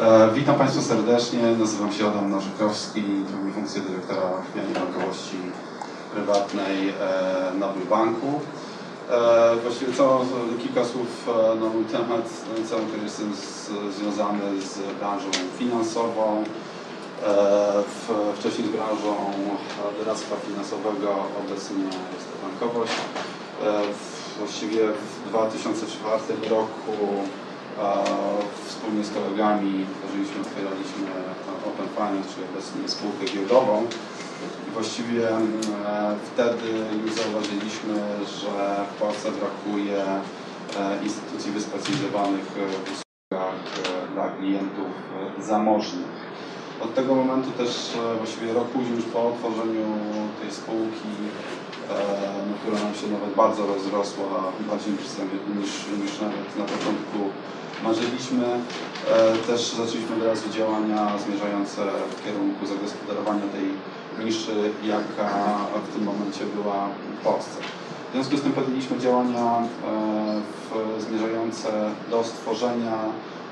E, Witam Państwa serdecznie, nazywam się Adam Narzykowski, pełnię funkcję dyrektora Pianie Bankowości Prywatnej e, na Banku. E, Właściwie co, kilka słów na mój temat. Cały czas jestem z, związany z branżą finansową, w, wcześniej z branżą doradztwa finansowego, obecnie jest to bankowość. Właściwie w 2004 roku wspólnie z kolegami tworzyliśmy, otwieraliśmy Open Finance, czyli obecnie spółkę giełdową. I właściwie e, wtedy już zauważyliśmy, że w Polsce brakuje e, instytucji wyspecjalizowanych e, w usługach dla klientów zamożnych. Od tego momentu też właściwie rok później już po otworzeniu tej spółki, która nam się nawet bardzo rozrosła, bardziej niż, niż, niż nawet na początku marzyliśmy, e, też zaczęliśmy od razu działania zmierzające w kierunku zagospodarowania tej niszy, jaka w tym momencie była w Polsce. W związku z tym podjęliśmy działania e, w, zmierzające do stworzenia,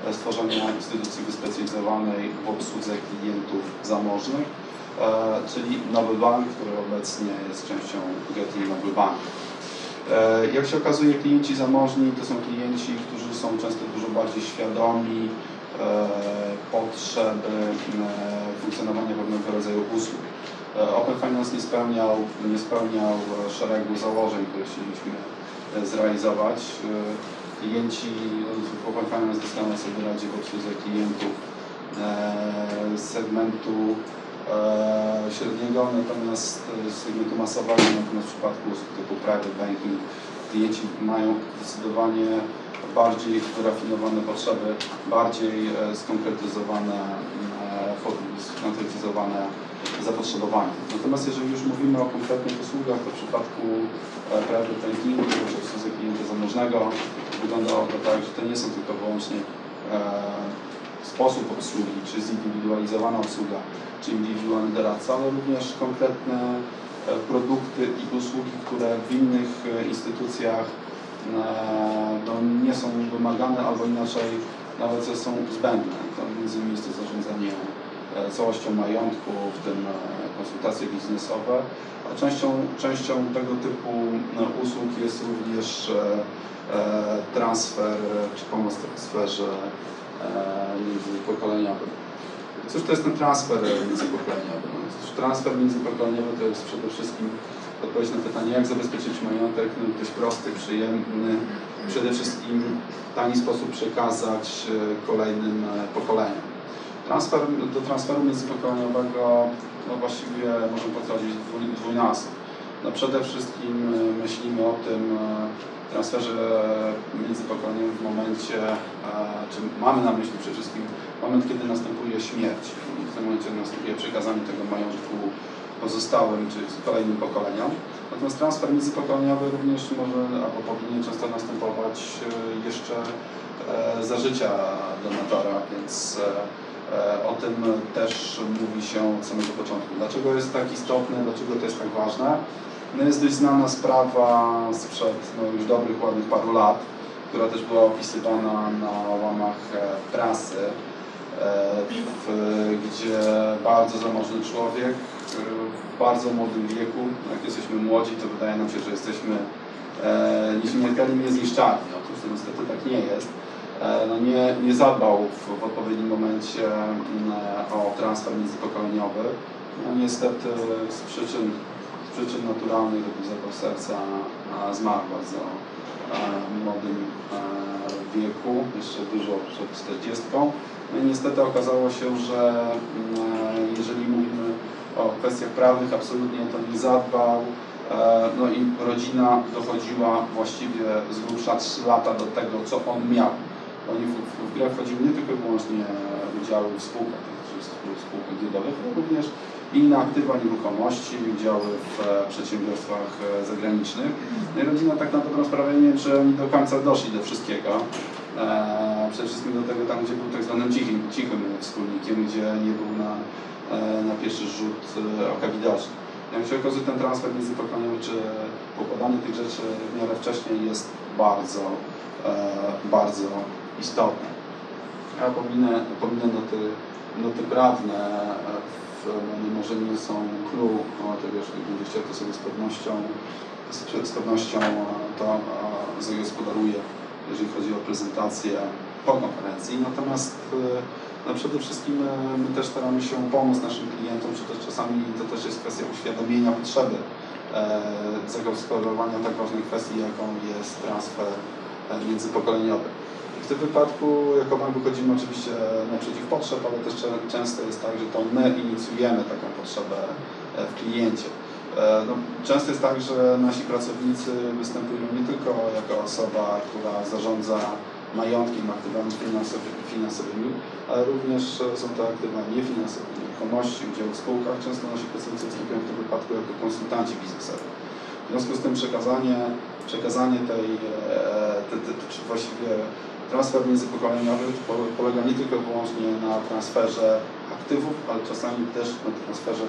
e, stworzenia instytucji wyspecjalizowanej w obsłudze klientów zamożnych, e, czyli Nowy Bank, który obecnie jest częścią Getty Nowy Bank. E, Jak się okazuje, klienci zamożni to są klienci, którzy są często dużo bardziej świadomi e, potrzeby e, funkcjonowania pewnego rodzaju usług. E, Open Finance nie spełniał, nie spełniał e, szeregu założeń, które chcieliśmy e, zrealizować. E, Klienci w Open Finance doskonale sobie radzi w obsłudze klientów e, segmentu e, średniego, natomiast e, segmentu masowego, natomiast w przypadku usług typu private banking klienci mają zdecydowanie bardziej wyrafinowane potrzeby, bardziej e, skonkretyzowane, e, skonkretyzowane zapotrzebowanie. Natomiast jeżeli już mówimy o konkretnych usługach, to w przypadku e, private bankingu, czy obsłudze klienta zamożnego, wyglądało to tak, że to nie są tylko wyłącznie e, sposób obsługi, czy zindywidualizowana obsługa, czy indywidualny doradca, ale również konkretne e, produkty i usługi, które w innych e, instytucjach e, no, nie są wymagane, albo inaczej nawet są zbędne. To między innymi jest to zarządzanie całością majątku, w tym konsultacje biznesowe. A częścią, częścią tego typu usług jest również transfer czy pomoc w transferze e, międzypokoleniowym. Cóż to jest ten transfer międzypokoleniowy? No, transfer międzypokoleniowy to jest przede wszystkim odpowiedź na pytanie, jak zabezpieczyć majątek no, dość prosty, przyjemny, przede wszystkim w tani sposób przekazać e, kolejnym e, pokoleniom. Transfer, do transferu międzypokoleniowego no właściwie możemy podchodzić dwój- dwójnasób. No przede wszystkim e, myślimy o tym e, transferze międzypokoleniowym w momencie, czy mamy na myśli przede wszystkim moment, kiedy następuje śmierć. W tym momencie następuje przekazanie tego majątku pozostałym, czy kolejnym pokoleniom. Natomiast transfer międzypokoleniowy również może, albo powinien często następować e, jeszcze e, za życia donatora, więc E, O tym też mówi się od samego początku. Dlaczego jest tak istotne, dlaczego to jest tak ważne? No jest dość znana sprawa sprzed no, już dobrych, ładnych paru lat, która też była opisywana na łamach e, prasy, e, w, gdzie bardzo zamożny człowiek w bardzo młodym wieku, jak jesteśmy młodzi, to wydaje nam się, że jesteśmy e, nieśmiertelni, niezniszczalni. Otóż to niestety tak nie jest no nie, nie zadbał w, w odpowiednim momencie mm, o transfer międzypokoleniowy. No niestety z przyczyn, przyczyn naturalnych, zawał serca, a zmarł w bardzo e, młodym e, wieku, jeszcze dużo przed 40. No i niestety okazało się, że mm, jeżeli mówimy o kwestiach prawnych, absolutnie to nie zadbał. E, No i rodzina dochodziła właściwie z grubsza 3 lata do tego, co on miał. Oni w, w, w nie tylko i wyłącznie udziały w spółkach, spółkach giełdowych, ale również inne aktywa nieruchomości, udziały w e, przedsiębiorstwach e, zagranicznych. No i rodzina tak na dobrą sprawę nie wiem, czy oni do końca doszli do wszystkiego. E, przede wszystkim do tego tam, gdzie był tak zwanym cichym, cichym wspólnikiem, gdzie nie był na, na pierwszy rzut oka widoczny. Jak się okazuje, ten transfer międzypokoleniowy, czy pokładanie tych rzeczy w miarę wcześniej jest bardzo, bardzo istotne. Ja pominę, pominę noty, noty prawne, może nie są clue, tego jeśli będzie chciał to sobie z pewnością, z, z pewnością to zagospodaruje, jeżeli chodzi o prezentację po konferencji. Natomiast e, no przede wszystkim e, my też staramy się pomóc naszym klientom, czy też czasami to też jest kwestia uświadomienia potrzeby e, zagospodarowania tak ważnej kwestii, jaką jest transfer międzypokoleniowy. W tym wypadku jako bank wychodzimy oczywiście naprzeciw potrzeb, ale też często jest tak, że to my inicjujemy taką potrzebę e, w kliencie. E, No, często jest tak, że nasi pracownicy występują nie tylko jako osoba, która zarządza majątkiem, aktywami finansowy- finansowymi, ale również są to aktywa niefinansowe, nieruchomości, udział w spółkach. Często nasi pracownicy występują w tym wypadku jako konsultanci biznesowi. W związku z tym przekazanie, przekazanie tej, e, te, te, czy właściwie transfer międzypokoleniowy po- polega nie tylko wyłącznie na transferze aktywów, ale czasami też na transferze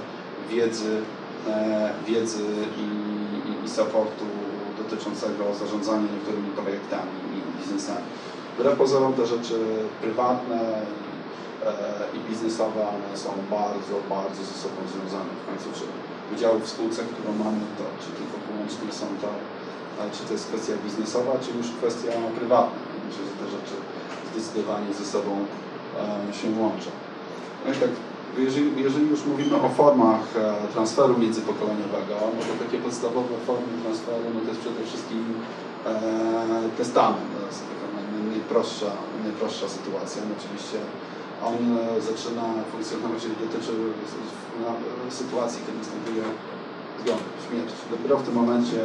wiedzy, e, wiedzy i, i, i supportu dotyczącego zarządzania niektórymi projektami i biznesami. Wbrew pozorom te rzeczy prywatne e, i biznesowe, one są bardzo, bardzo ze sobą związane. W końcu, czy udział w spółce, którą mamy, to czy tylko wyłącznie są to, e, czy to jest kwestia biznesowa, czy już kwestia prywatna. Myślę, że te rzeczy zdecydowanie ze sobą się łączą. No i tak, jeżeli, jeżeli już mówimy o formach e, transferu międzypokoleniowego, no to takie podstawowe formy transferu, no to jest przede wszystkim e, testament. To jest taka naj- najprostsza, najprostsza sytuacja. No oczywiście on e, zaczyna funkcjonować, dotyczy sytuacji, kiedy następuje zgon, śmierć. Dopiero w tym momencie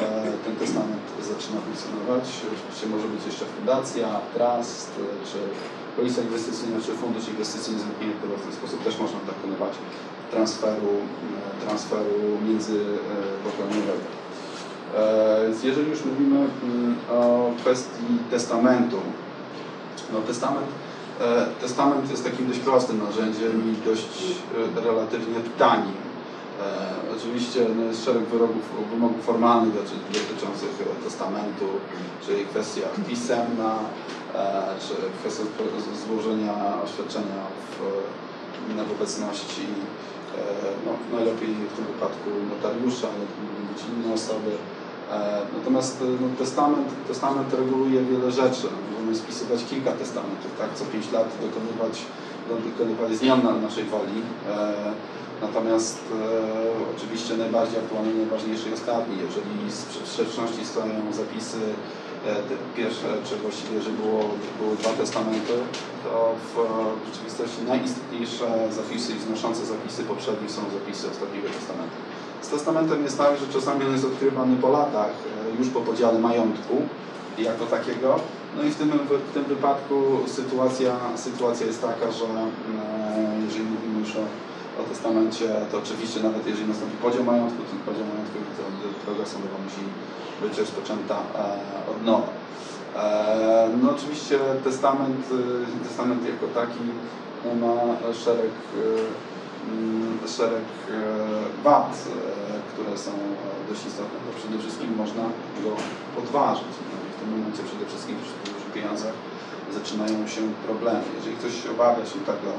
e, ten testament zaczyna funkcjonować. Oczywiście może być jeszcze fundacja, trust, e, czy polisa inwestycyjna, czy fundusz inwestycyjny zamknięty, w ten sposób też można dokonywać transferu, e, transferu międzypokoleniowego. Więc jeżeli już mówimy mm, o kwestii testamentu, no testament, testament jest takim dość prostym narzędziem i dość relatywnie tanim. E, oczywiście no, jest szereg wyrobów, wymogów formalnych doty- dotyczących e, testamentu, czyli kwestia pisemna, e, czy kwestia złożenia oświadczenia w, w obecności no, najlepiej w tym wypadku notariusza, ale to mogą być inne osoby. Natomiast no, testament, testament reguluje wiele rzeczy. Możemy spisywać kilka testamentów, tak? Co 5 lat dokonywać, dokonywać zmian na naszej woli. E, Natomiast e, oczywiście najbardziej aktualny, najważniejszy jest ostatni. Jeżeli z sprzeczności stoją zapisy e, pierwsze, czy właściwie jeżeli było, były dwa testamenty, to w rzeczywistości najistotniejsze zapisy i znoszące zapisy poprzednich są zapisy ostatniego testamentu. Z testamentem jest tak, że czasami on jest odkrywany po latach, już po podziale majątku jako takiego. No i w tym, w tym wypadku sytuacja, sytuacja jest taka, że e, jeżeli mówimy już o, o testamencie, to oczywiście nawet jeżeli nastąpi podział majątku, ten podział majątku, to droga sądowa musi być rozpoczęta e, od nowa. E, No oczywiście testament, e, testament jako taki no, ma szereg, mm, szereg wad, które są dość istotne. To przede wszystkim można go podważyć. Momencie przede wszystkim przy dużych pieniądzach zaczynają się problemy. Jeżeli ktoś obawia się tego,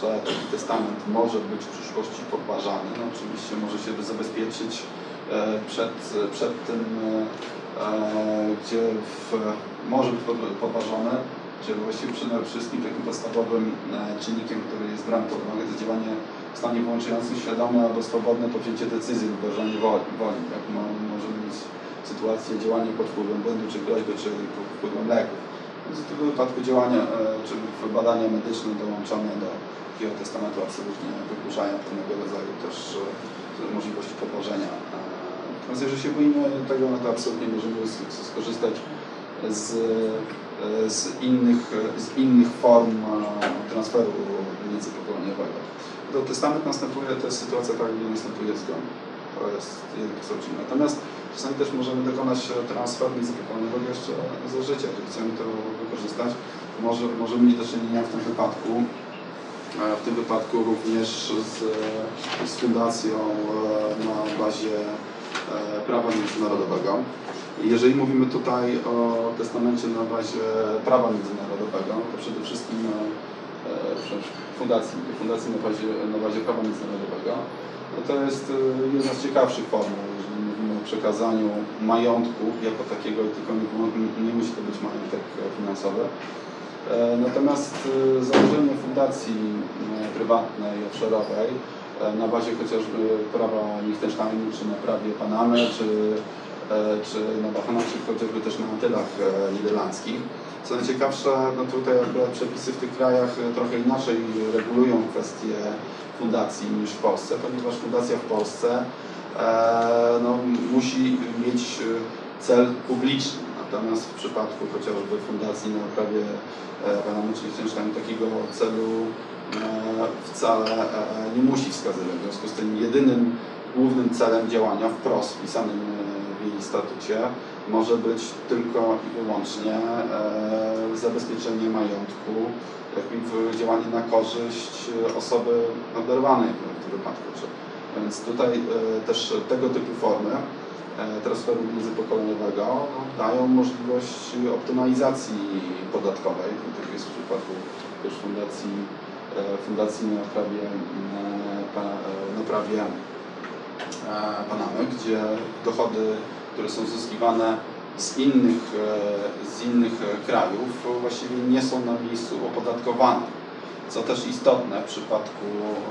że taki testament może być w przyszłości podważany, no oczywiście może się zabezpieczyć e, przed, przed tym, e, e, gdzie w, może być pod- podważone, czyli właściwie przede wszystkim takim podstawowym czynnikiem, który jest brany pod uwagę, to działanie w stanie wyłączającym świadome albo swobodne podjęcie decyzji lub woli. woli tak? Mo, mieć sytuację działania pod wpływem błędu, czy groźby, czy pod wpływem leków. Więc w tym wypadku działania, e, czy badania medyczne dołączone do takiego testamentu absolutnie wykluczają pewnego rodzaju też e, możliwości podłożenia. E, Natomiast jeżeli się boimy tego, no to absolutnie możemy skorzystać z, z, innych, z innych form transferu międzypokoleniowego. Do testament następuje, to jest sytuacja taka, gdzie następuje zgon. Sposób. Natomiast czasami też możemy dokonać transferu międzypokoleniowego jeszcze za życia. Jeżeli chcemy to wykorzystać, może, możemy mieć do czynienia w tym wypadku e, w tym wypadku również z, z fundacją e, na bazie e, prawa międzynarodowego. Jeżeli mówimy tutaj o testamencie na bazie prawa międzynarodowego, to przede wszystkim e, e, przepraszam, fundacji, fundacji na bazie, na bazie prawa międzynarodowego, to jest e, jedna z ciekawszych form, jeżeli mówimy o przekazaniu majątku jako takiego, tylko nie, nie musi to być majątek e, finansowy. E, Natomiast e, założenie fundacji e, prywatnej, offshore'owej na bazie chociażby prawa Liechtensteinu, czy na prawie Panamy, czy, czy na Bahamach, czy chociażby też na Antylach Niderlandzkich. Co najciekawsze, no tutaj akurat przepisy w tych krajach e, trochę inaczej regulują kwestie fundacji niż w Polsce, ponieważ fundacja w Polsce e, no, musi mieć e, cel publiczny. Natomiast w przypadku chociażby fundacji na prawie czy Liechtensteinu takiego celu wcale nie musi wskazywać. W związku z tym jedynym głównym celem działania wprost wpisanym w jej statucie może być tylko i wyłącznie e, zabezpieczenie majątku, jakby działanie na korzyść e, osoby oderwanej w tym wypadku. Więc tutaj e, też tego typu formy transferu międzypokoleniowego dają możliwość optymalizacji podatkowej. Tak jest w przypadku też fundacji, fundacji na prawie, na prawie Panamy, gdzie dochody, które są zyskiwane z innych, e, z innych e, krajów właściwie nie są na miejscu opodatkowane. Co też istotne w przypadku,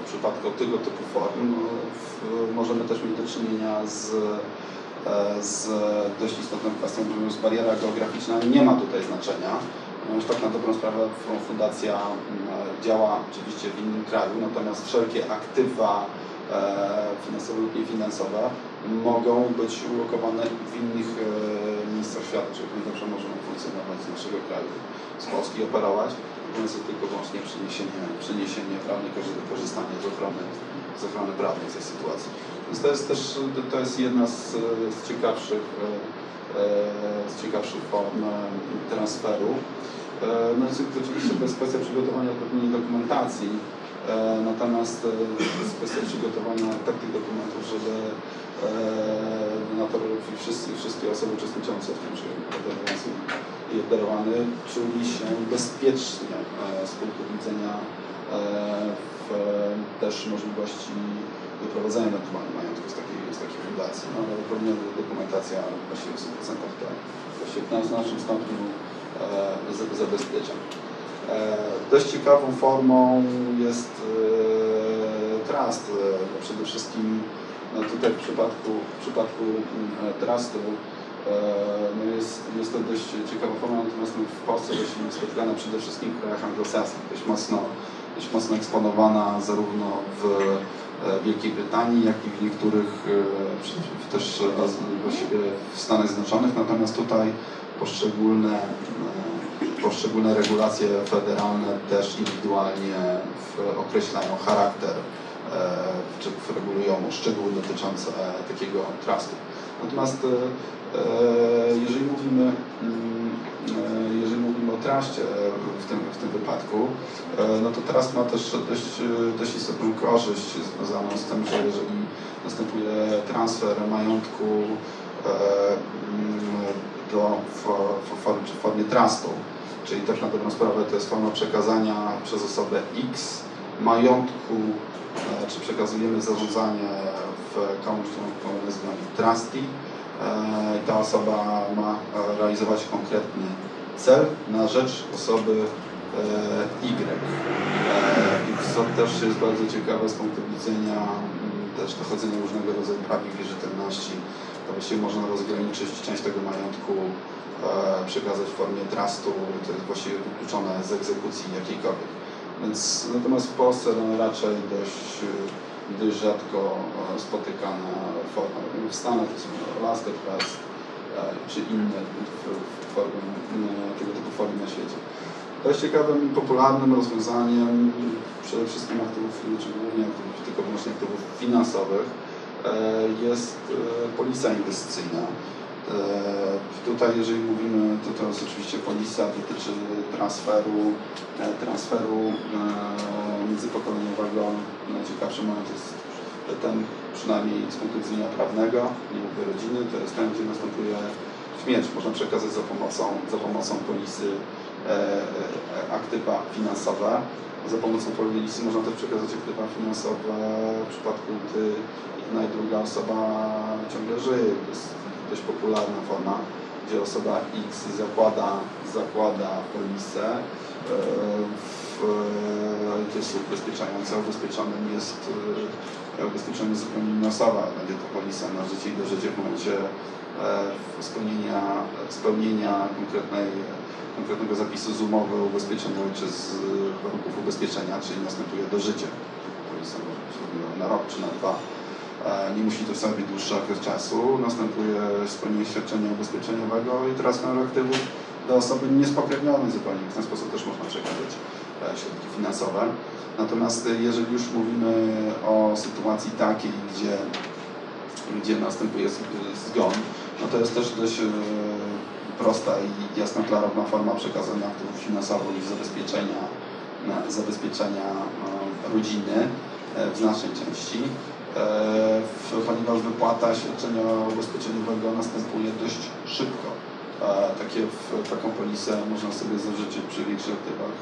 w przypadku tego typu form, no, w, możemy też mieć do czynienia z, e, z dość istotną kwestią, że bariera geograficzna nie ma tutaj znaczenia. Ponieważ tak na dobrą sprawę fundacja działa oczywiście w innym kraju, natomiast wszelkie aktywa e, finansowe lub niefinansowe mogą być ulokowane w innych e, miejscach czyli równie dobrze możemy funkcjonować z naszego kraju, z Polski operować, mówiąc tylko wyłącznie przeniesienie, przeniesienie prawne, korzy- korzystanie z ochrony, z ochrony prawnej w tej sytuacji. Więc to jest też to jest jedna z, z ciekawszych e, e, z ciekawszych form transferu. No jest oczywiście to jest kwestia przygotowania odpowiedniej dokumentacji, natomiast e, jest kwestia przygotowania takich dokumentów, żeby e, donator i wszyscy, wszystkie osoby uczestniczące w tym przygotowaniu i czuli się bezpiecznie e, z punktu widzenia w, też możliwości wyprowadzenia ewentualnie majątku z takiej, z takiej fundacji. No, ale pewnie dokumentacja właściwie w 100% to właściwie w znacznym stopniu za- zabezpiecza. E, dość ciekawą formą jest e, trust. E, przede wszystkim no tutaj w przypadku, w przypadku trustu no jest, jest to dość ciekawa forma, natomiast no w Polsce dość spotykana przede wszystkim w krajach anglosaskich, dość mocno, dość mocno eksponowana zarówno w Wielkiej Brytanii, jak i w niektórych też w Stanach Zjednoczonych, natomiast tutaj poszczególne, poszczególne regulacje federalne też indywidualnie określają charakter e, czy regulują szczegóły dotyczące e, takiego trustu. Natomiast e, jeżeli mówimy, mm, jeżeli mówimy o truście e, w tym, w tym wypadku, no to trust ma też dość, dość istotną korzyść związaną z tym, że jeżeli następuje transfer majątku mm, do, w, w, formie, w formie trustu, czyli tak na dobrą sprawę to jest forma przekazania przez osobę X majątku, e, czy przekazujemy zarządzanie w komuś, kto nazywamy trustee ta osoba ma e, realizować konkretny cel na rzecz osoby e, Y. I co też jest bardzo ciekawe z punktu widzenia mm, też dochodzenia różnego rodzaju praw i wierzytelności, to właściwie można rozgraniczyć część tego majątku przekazać w formie trustu, to jest właściwie wykluczone z egzekucji jakiejkolwiek. Więc natomiast w Polsce no, raczej dość, e, dość rzadko e, spotykana forma. W Stanach to są Alaska Trust e, czy inne formy, e, tego typu formy na świecie. Dość ciekawym i popularnym rozwiązaniem przede wszystkim aktywów, czy głównie aktywów, tylko wyłącznie aktywów finansowych e, jest e, polisa inwestycyjna. E, Tutaj, jeżeli mówimy, to to jest oczywiście polisa, dotyczy transferu, e, transferu e, międzypokoleniowego. Najciekawszy moment jest ten przynajmniej z punktu widzenia prawnego, nie mówię rodziny, to jest ten, gdzie następuje śmierć. Można przekazać za pomocą, za pomocą polisy aktywa finansowe. Za pomocą polisy można też przekazać aktywa finansowe w przypadku, gdy jedna i druga osoba ciągle żyje. Jest dość popularna forma, gdzie osoba X zakłada, zakłada polisę e, to jest ubezpieczająca, ubezpieczonym jest e, ubezpieczony zupełnie inna osoba, będzie to polisa na życie i do życia w momencie e, spełnienia, spełnienia konkretnej, konkretnego zapisu z umowy ubezpieczeniowej czy z warunków ubezpieczenia, czyli następuje do życia. Polisa może być na rok czy na dwa. E, Nie musi to być dłuższy okres czasu. Następuje spełnienie świadczenia ubezpieczeniowego i transfer aktywów do osoby niespokrewnionej zupełnie. W ten sposób też można przekazać e, środki finansowe. Natomiast e, jeżeli już mówimy o sytuacji takiej, gdzie, gdzie następuje z- zgon, no to jest też dość e, prosta i jasna, klarowna forma przekazania aktywów finansowych i zabezpieczenia, zabezpieczenia e, rodziny e, w znacznej części. E, Ponieważ wypłata świadczenia ubezpieczeniowego następuje dość szybko. Takie, taką polisę można sobie zażyczyć przy większych aktywach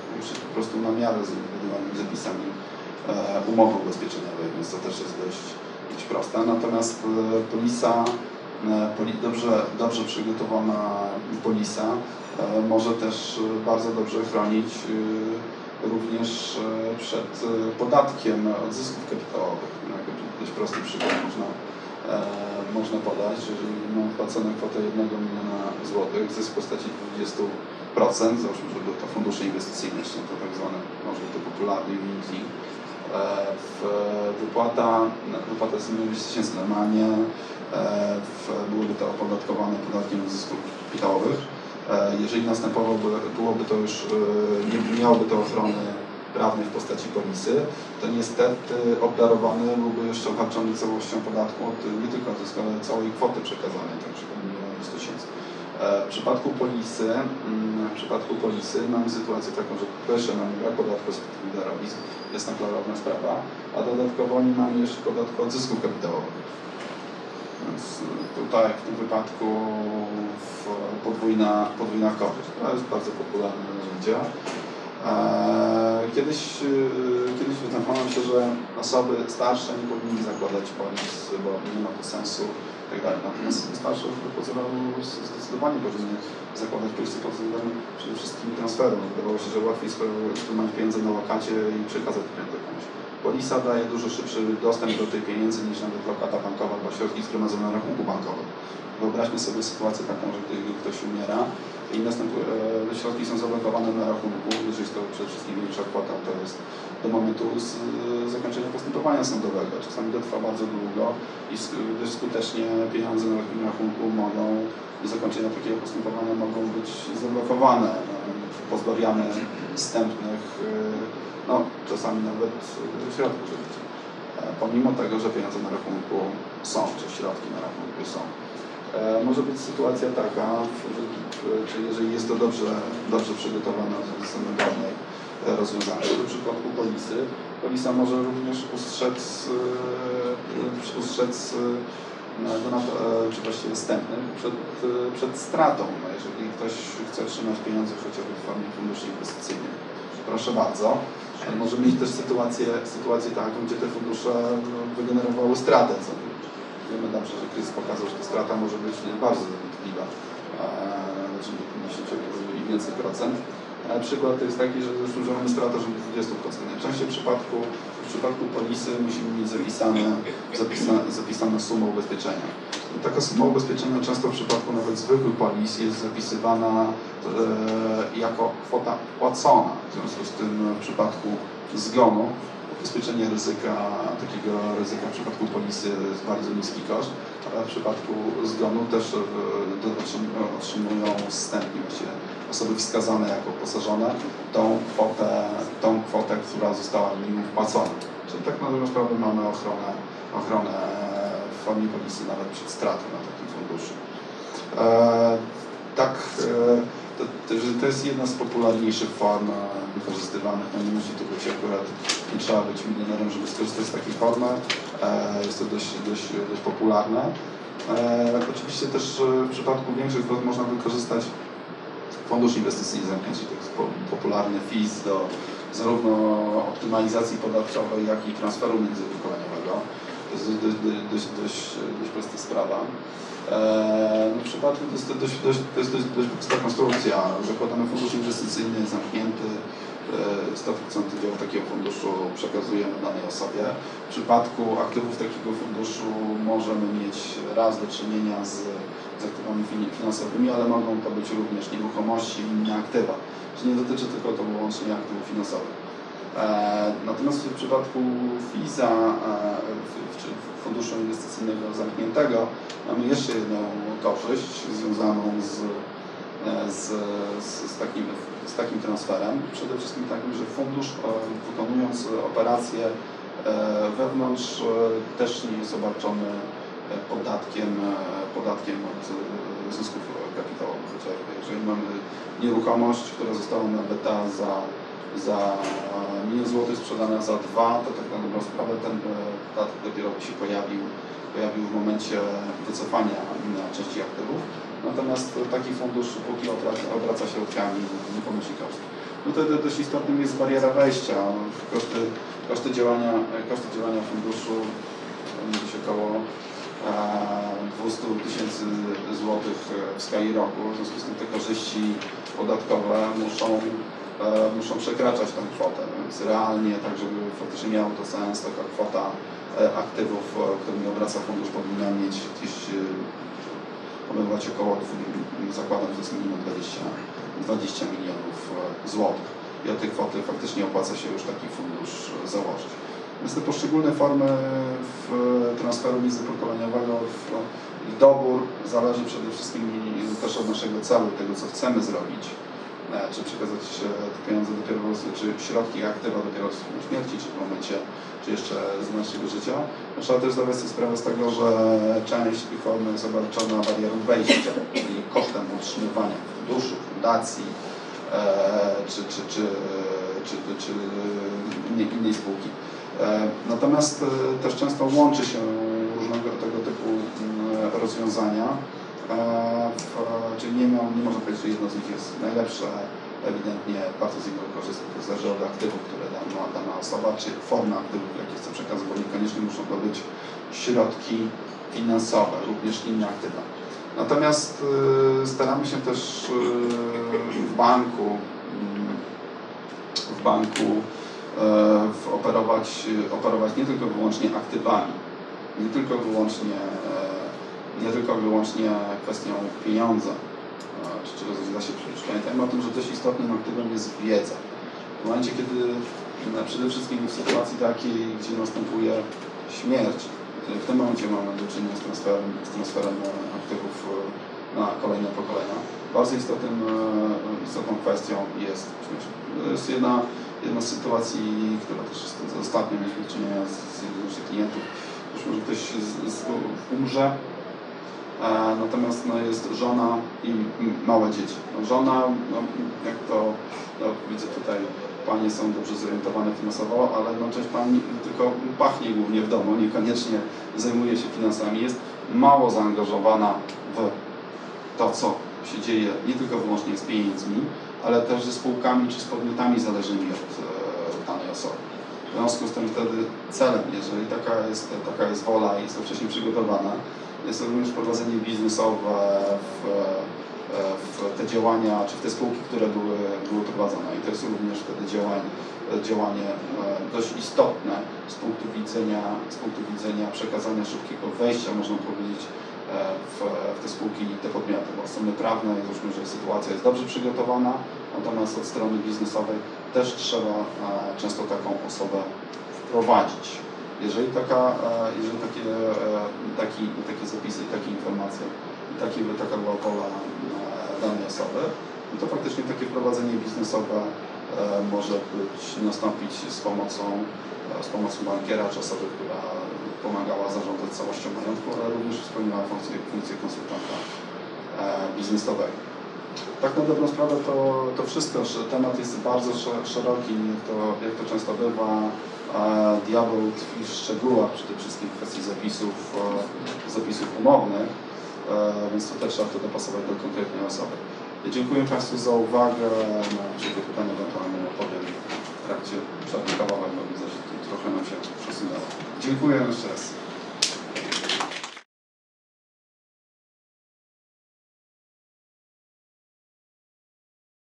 po prostu na miarę z indywidualnymi zapisami e, umowy ubezpieczeniowej, więc to też jest dość, dość proste. Natomiast e, polisa, poli, dobrze, dobrze przygotowana polisa może też bardzo dobrze chronić również przed podatkiem od zysków kapitałowych. No, Dość prosty przykład można, e, można podać, jeżeli mam wpłacone kwotę 1 miliona złotych, zysk w postaci 20%, załóżmy, że były to fundusze inwestycyjne, są to tak zwane, może to popularny unit link, e, w, wypłata, wypłata z 10 tysięcy normalnie, e, w, byłoby to opodatkowane podatkiem od zysków kapitałowych. E, Jeżeli następowałoby, byłoby to już, nie miałoby to ochrony prawnej w postaci polisy, to niestety obdarowany byłby jeszcze obarczony całością podatku od nie tylko od zysku, ale całej kwoty przekazanej, tak przykład 1 tysięcy. E, W przypadku polisy, mm, w przypadku polisy mamy sytuację taką, że po pierwsze mamy brak podatku z darowisk, jest na klarowna sprawa, a dodatkowo nie mamy jeszcze podatku od zysków kapitałowych. Więc y, tutaj w tym wypadku podwójna, podwójna korzyść. To jest bardzo popularne narzędzie. Kiedyś, y, kiedyś wydawało się, że osoby starsze nie powinny zakładać polis, bo nie ma to sensu itd. Natomiast osoby starsze wypozywały zdecydowanie powinny zakładać polisy pod względem przede wszystkim transferu. Wydawało się, że łatwiej trzymać pieniądze na lokacie i przekazać pieniądze komuś. Polisa daje dużo szybszy dostęp do tej pieniędzy niż nawet lokata bankowa, bo środki zgromadzone na rachunku bankowym. Wyobraźmy sobie sytuację taką, że ktoś umiera i następuje, e, środki są zablokowane na rachunku, jeżeli jest to przede wszystkim większa kwota, to jest do momentu z, zakończenia postępowania sądowego. Czasami to trwa bardzo długo i dość skutecznie pieniądze na rachunku mogą do zakończenia takiego postępowania mogą być zablokowane, pozbawiane wstępnych, e, no czasami nawet e, środków. E, Pomimo tego, że pieniądze na rachunku są, czy środki na rachunku są. E, Może być sytuacja taka, że, że jeżeli jest to dobrze, dobrze przygotowane ze strony prawnej e, rozwiązanie, w przypadku polisy, polisa może również ustrzec, e, ustrzec e, e, czy właściwie wstępnych przed, e, przed stratą, no, jeżeli ktoś chce otrzymać pieniądze chociażby w formie funduszy inwestycyjnych. Proszę bardzo. Ale może mieć też sytuację, sytuację taką, gdzie te fundusze no, wygenerowały stratę. Co wiemy dobrze, że kryzys pokazał, że ta strata może być bardzo dotkliwa, czyli 50 i więcej procent. Przykład jest taki, że mamy stratę rzędu 20%. Najczęściej w przypadku, w przypadku polisy musimy mieć zapisane, zapisa, zapisane sumę ubezpieczenia. Taka suma ubezpieczenia często w przypadku nawet zwykłych polis jest zapisywana e, jako kwota płacona. W związku z tym w przypadku zgonu ubezpieczenie ryzyka, takiego ryzyka w przypadku polisy jest bardzo niski koszt, ale w przypadku zgonu też e, otrzymują wstępnie osoby wskazane jako uposażone tą kwotę, tą kwotę, która została im wpłacona. Czyli tak na dobrą sprawę mamy ochronę, ochronę w formie polisy nawet przed stratą na takim funduszu. To, jest jedna z popularniejszych form e, wykorzystywanych. No nie musi to być akurat, nie trzeba być milionerem, żeby skorzystać z takiej formy. E, Jest to dość, dość, dość popularne. E, Oczywiście też w przypadku większych kwot można wykorzystać fundusz inwestycyjny zamknięty, to jest po- popularny FIS do zarówno optymalizacji podatkowej, jak i transferu międzypokoleniowego. Dość, dość, dość, dość, dość prosta sprawa. No w przypadku to jest dość, dość, jest dość, dość prosta konstrukcja. Zakładamy fundusz inwestycyjny zamknięty, eee, 100% udziału takiego funduszu przekazujemy danej osobie. W przypadku aktywów takiego funduszu możemy mieć raz do czynienia z, z aktywami fin- finansowymi, ale mogą to być również nieruchomości i inne aktywa. Czyli nie dotyczy tylko to wyłącznie aktywów finansowych. Eee, Natomiast w przypadku FIZA, czy Funduszu Inwestycyjnego Zamkniętego, mamy jeszcze jedną korzyść związaną z, e, z, z, z, takim, z takim transferem. Przede wszystkim takim, że fundusz e, wykonując operacje e, wewnątrz e, też nie jest obarczony e, podatkiem, e, podatkiem od e, zysków kapitałowych. Jeżeli mamy nieruchomość, która została nabyta za za milion złotych sprzedana za dwa, to tak na dobrą sprawę ten e, podatek dopiero się pojawił, pojawił w momencie wycofania części aktywów. Natomiast taki fundusz, póki obraca, obraca środkami, nie ponosi kosztów. No to dość istotnym jest bariera wejścia. Koszty, koszty, działania, koszty działania funduszu powinny być około e, 200 tysięcy złotych w skali roku. W związku z tym te korzyści podatkowe muszą e, muszą przekraczać tę kwotę, więc realnie, tak żeby faktycznie miało to sens, taka kwota e, aktywów, e, którymi obraca fundusz powinna mieć gdzieś e, obejmować około, zakładam, że jest minimum 20, 20 milionów e, złotych. I od tej kwoty faktycznie opłaca się już taki fundusz e, założyć. Więc te poszczególne formy transferu międzypokoleniowego, ich dobór zależy przede wszystkim i też od naszego celu, tego co chcemy zrobić e, czy przekazać e, te pieniądze dopiero, czy środki aktywa dopiero w śmierci, czy w momencie, czy jeszcze z naszego życia. No, Trzeba też zdawać sobie sprawę z tego, że część tych form jest obarczona barierą wejścia, czyli kosztem utrzymywania funduszu, fundacji, e, czy, czy, czy, czy, czy, innej, innej spółki. E, Natomiast też często łączy się różnego tego typu mm, rozwiązania. Czyli nie, ma, nie można powiedzieć, że jedno z nich jest najlepsze. Ewidentnie bardzo z niego korzysta. To zależy od aktywów, które dana, dana osoba, czy formy aktywów, jakie chce przekazać, bo niekoniecznie muszą to być środki finansowe, również inne aktywa. Natomiast y, staramy się też y, w banku, mm, w banku e, w operować, operować nie tylko wyłącznie aktywami, nie tylko wyłącznie, e, nie tylko wyłącznie kwestią pieniądza, czy da się przeżyć. Pamiętajmy o tym, że dość istotnym aktywem jest wiedza. W momencie, kiedy przede wszystkim w sytuacji takiej, gdzie następuje śmierć, w tym momencie mamy do czynienia z transferem, z transferem e, aktywów e, na kolejne pokolenia. Bardzo istotnym, e, istotną kwestią jest. To jest jedna, jedna z sytuacji, która też jest ostatnio mieliśmy do czynienia z, jednym z klientów. Być może ktoś z, z, umrze, natomiast no, jest żona i małe dzieci. No, żona, no, jak to no, widzę tutaj, panie są dobrze zorientowane finansowo, ale no, część pani tylko pachnie głównie w domu, niekoniecznie zajmuje się finansami, jest mało zaangażowana w to, co się dzieje nie tylko wyłącznie z pieniędzmi, ale też ze spółkami czy z podmiotami zależnymi od e, danej osoby. W związku z tym wtedy celem, jeżeli taka jest, taka jest wola i jest to wcześniej przygotowana, jest również prowadzenie biznesowe w, e, w te działania, czy w te spółki, które były, były prowadzone. I to jest również wtedy działanie, działanie e, dość istotne z punktu widzenia, z punktu widzenia przekazania szybkiego wejścia, można powiedzieć, e, w, w te spółki i te podmioty. Od strony prawnej załóżmy, że sytuacja jest dobrze przygotowana, natomiast od strony biznesowej też trzeba często taką osobę wprowadzić. Jeżeli, taka, e, jeżeli takie, e, taki, takie zapisy i takie informacje, taki, taka była wola e, danej osoby, no to faktycznie takie wprowadzenie biznesowe może być, nastąpić z pomocą, z pomocą bankiera czy osoby, która pomagała zarządzać całością majątku, ale również spełniała funkcję, funkcję konsultanta biznesowego. tak na dobrą sprawę to, to wszystko, temat jest bardzo sze- szeroki, to, jak to często bywa. A diabeł tkwi w szczegółach, przede wszystkim w kwestii zapisów, e, zapisów umownych, e, więc tutaj trzeba to dopasować do konkretnej osoby. Dziękuję Państwu za uwagę. Na wszelkie pytania ewentualnie odpowiem w trakcie przerwy kawowego. Widzę, że trochę nam się przesunęło. Dziękuję jeszcze raz.